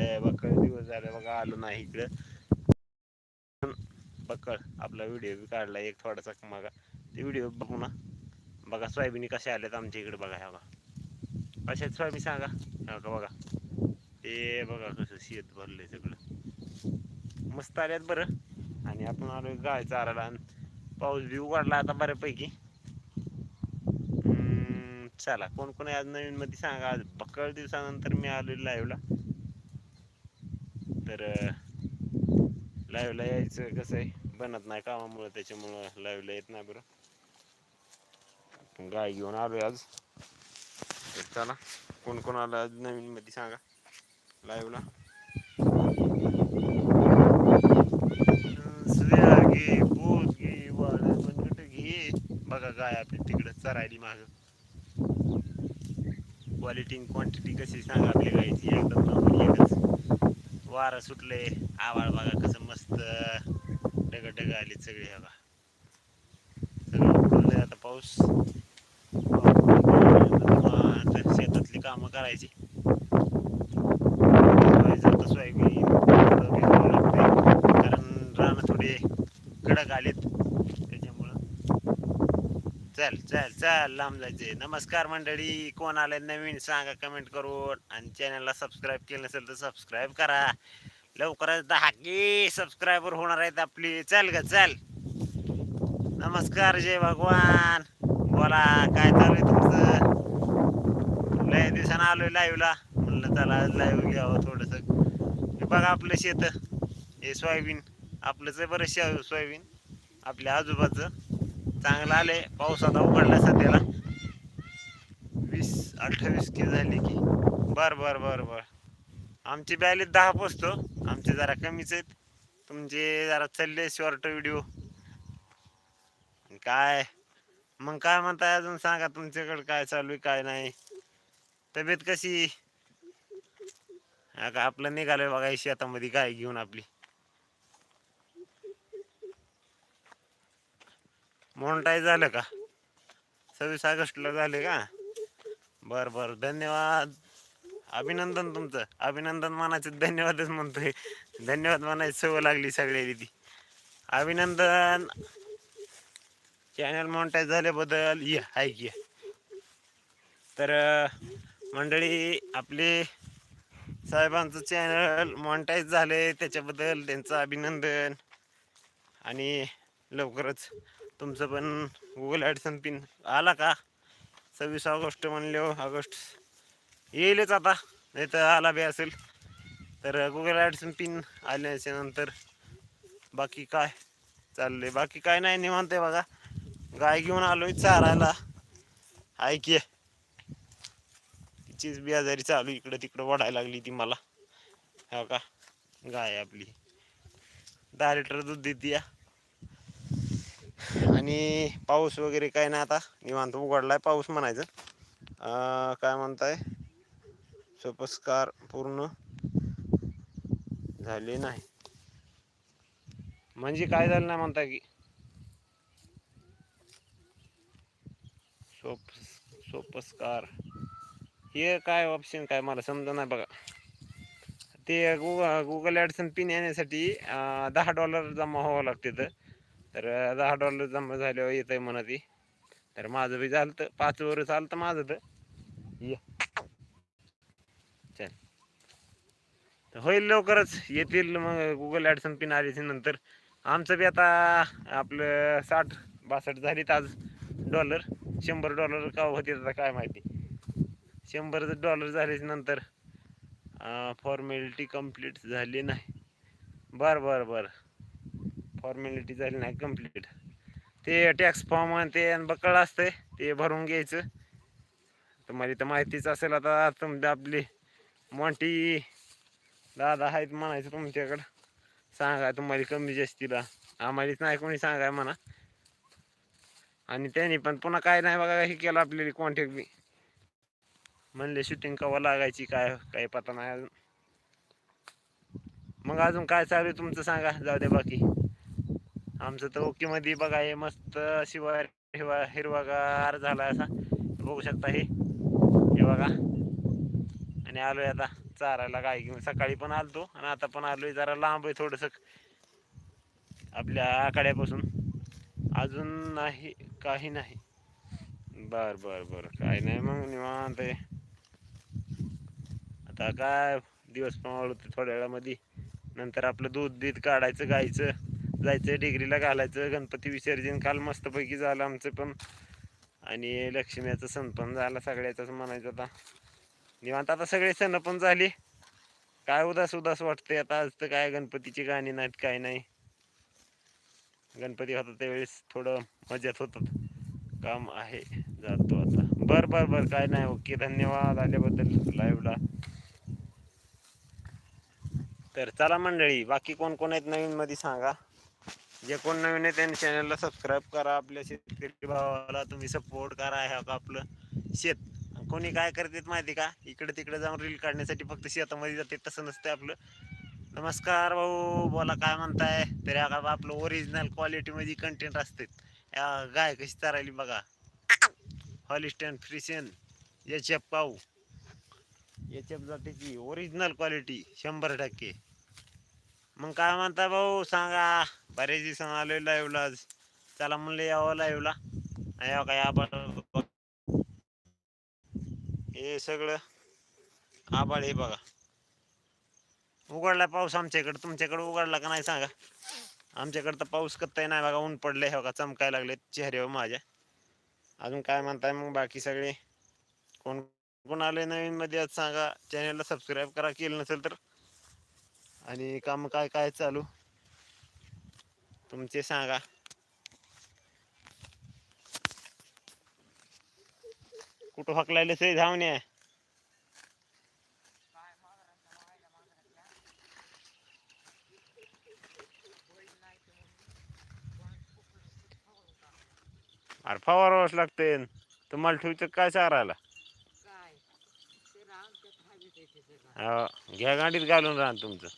लय बकळ दिवस झाले बघा आलो नाही इकडं. बकळ आपला व्हिडिओ बी काढला एक थोडासा मागा. ते व्हिडिओ बघू ना. बघा सोयाबीन कशा आल्यात आमच्या इकडे बघा ह्या बघा. कशात सोयाबीन सांगा. ह्या का बघा. ते बघा कसं शेत भरलंय सगळं. मस्त आल्यात बरं. आणि आपण आलो गाय चारायला आणि पाऊस बी उघडला आता बऱ्यापैकी. हम्म, चला. कोण कोण आहे आज नवीन मध्ये सांगा. आज बक्कळ दिवसानंतर मी आलो लाईव्हला तर लाईव्हला यायचं कसं आहे? बनत नाही कामामुळं त्याच्यामुळं लाईव्हला येत नाही बरं. आपण गाय घेऊन आलोय आज. तर चला कोण कोण आलं आज नवीन मध्ये सांगा. लाईव्हला. सुया घे पोत घे वाड बनगट घे. बघा गाय आपली तिकडं चरायली माग. क्वालिटी क्वांटिटी कशी सांगा आपल्या गायची. एकदम एकच. वारं सुटले आवाळ बघा कसं मस्त डग डग आले सगळे हे बघा. सगळं आता पाऊस. शेतातली कामं करायची. आता सोयाबीन कारण रानं थोडे कडक आलेत. चल चल चल लांब जायचे नमस्कार मंडळी. कोण आले नवीन सांगा कमेंट करून. आणि चॅनलला सबस्क्राईब केलं नसेल तर सबस्क्राईब करा. लवकरच दहा की सबस्क्रायबर होणार आहेत आपली. चल ग चल. नमस्कार जय भगवान. बोला काय चालू आहे तुमचं? लय दिवसानं आलोय लाईव्हला म्हणलं चला लाईव्ह घ्यावं थोडस. बघा आपलं शेत. हे सोयाबीन. आपलंच आहे बरं सोयाबीन. आपल्या आजोबाचं. चांगलं आले पाऊस आता उघडला सध्याला. वीस अठ्ठावीस के झाली की. बर बर बर बर. आमची बी दहा पोचतो. आमचे जरा कमीच आहेत. तुमचे जरा चालले शॉर्ट व्हिडिओ काय? मग काय म्हणताय अजून सांगा तुमच्याकडे काय चालू आहे काय नाही. तब्येत कशी? का आपलं निघालोय बघा शेतामध्ये गाय घेऊन आपली. मोनटाईज झालं का? सव्वीस ऑगस्टला झाले का? बर बर. धन्यवाद. अभिनंदन तुमचं. अभिनंदन मानायचं धन्यवादच म्हणतोय. धन्यवाद मनाची सवय लागली सगळ्या दिदी. अभिनंदन. चॅनल मॉनिटाईज झाल्याबद्दल ये हाय की तर मंडळी आपले साहेबांचं चॅनल मॉनिटाईज झाले त्याच्याबद्दल त्यांचं अभिनंदन. आणि लवकरच तुमचं पण गुगल ॲडसन पिन आला का? सव्वीस ऑगस्ट म्हणले हो, ऑगस्ट. येईलच आता नाही तर आला बी असेल. तर गुगल ॲडसन पिन आल्याच्यानंतर बाकी काय चाललंय? बाकी काय नाही निवांत आहे बघा. गाय घेऊन आलोय चारायला. ऐकी तिचीच बी आजारी चालू इकडं तिकडं वाढायला लागली ती मला. हो का? गाय आपली. दहा लिटर दूध देते या. आणि पाऊस वगैरे काय नाही आता. निवांत उघडलाय पाऊस म्हणायचं. काय म्हणताय? सोपस्कार पूर्ण झाले नाही. म्हणजे काय झालं नाही म्हणता की? सोप सोपस्कार. हे काय ऑप्शन काय मला समजा नाही बघा. ते गुगल गुगल ॲडसन पिन येण्यासाठी दहा डॉलर जमा व्हावं लागते तर तर दहा डॉलर जमा झाल्यावर येत आहे म्हणा ती. तर माझं बी झालं तर पाच वर चालतं माझं तर. ये. चल. तर होईल लवकरच येतील मग गुगल ॲडसन पिन आल्याच्यानंतर. आमचं बी आता आपलं साठ बासष्ट झालीत आज डॉलर शंभर डॉलर का होते आता काय माहिती. शंभर डॉलर झाल्याच्यानंतर. फॉर्मॅलिटी कंप्लीट झाली नाही. बरं बरं बरं. फॉर्मॅलिटी झाली नाही कंप्लीट. ते टॅक्स फॉर्म आणि ते बकळ असतंय ते भरून घ्यायचं. तुम्हाला तर माहितीच असेल आता तुमची आपली मोठी दादा आहेत म्हणायचं तुमच्याकडं. सांगा तुम्हाला कमी जास्तीला. आम्हालाच नाही कोणी सांगाय म्हणा. आणि त्यांनी पण पुन्हा काय नाही बघा हे केलं आपल्याला कॉन्टॅक्ट बी. म्हणले शूटिंग कवा लागायची काय काही पता नाही अजून. मग अजून काय चालू आहे तुमचं सांगा जाऊ दे बाकी. आमचं तर ओके मध्ये बघा हे मस्त शिवाय हिरवा हिरवागार झाला असा. बघू शकता हे. हे बघा. आणि आलोय आता चारायला गाय घेऊन. सकाळी पण आलतो आणि आता पण आलोय. जरा लांब आहे थोडंसं. आपल्या आकड्यापासून. अजून नाही काही नाही. बर बर बर. काही नाही. मग निवांत आहे. आता काय दिवस पण वाढवतो थोड्या वेळामध्ये. नंतर आपलं दूध बीध काढायचं गायचं. जायचं डिग्रीला घालायचं गणपती विसर्जन. काल मस्तपैकी झालं आमचं पण. आणि लक्ष्मीचं सण पण झाला सगळ्याचाच म्हणायचं आता. निवांत आता सगळे सण पण झाले. काय उदास उदास वाटते आता आज तर काय गणपतीची गाणी नाहीत काय नाही. गणपती होता त्यावेळेस थोडं मजेत होतात काम आहे जातो आता. बर बर बर काय नाही ओके धन्यवाद आल्याबद्दल लाईव्हला तर चला मंडळी बाकी कोण कोण आहेत नवीन मध्ये सांगा. जे कोण नवीन आहे त्यांनी चॅनलला सबस्क्राईब करा. आपल्या शेतकरी भावाला तुम्ही सपोर्ट करा. ह्या का आपलं शेत. कोणी काय करतात माहिती का? इकडे तिकडे जाऊन रील काढण्यासाठी फक्त शेतामध्ये जाते तसं नसतं आपलं. नमस्कार भाऊ. बोला काय म्हणताय? तरी आता आपलं ओरिजिनल क्वालिटीमध्ये कंटेंट असते या गाय कशी चारायली बघा. हॉलिस्टन फ्रिशन एच एफ पाऊ एच एफ जातीची ओरिजिनल क्वालिटी शंभर टक्के. मग काय म्हणता भाऊ? सांगा. बरेच दिवस आलोय लाईव्हला चला म्हणलं यावं लाईव्हला यावं काय आबाळ हे सगळं आबाळ हे बघा. उघडला पाऊस आमच्याकडे. तुमच्याकडे उघडला का नाही सांगा? आमच्याकडे तर पाऊस कत्ताही नाही बघा. ऊन पडले हे बघा. चमकायला लागले चेहऱ्यावर माझ्या. अजून काय म्हणताय मग? बाकी सगळे? कोण कोण आले नवीन मध्ये? आज सांगा. चॅनलला सबस्क्राईब करा. केलं नसेल तर आणि काम काय काय चालू? तुमचे सांगा. कुठं हकलायला से धावणे? अरे फवारावंच लागते तुम्हाला ठेवचं काय चारायला काय ते रान ते खाली ते ते रान. हो, घ्या गाडीत घालून राहा तुमचं.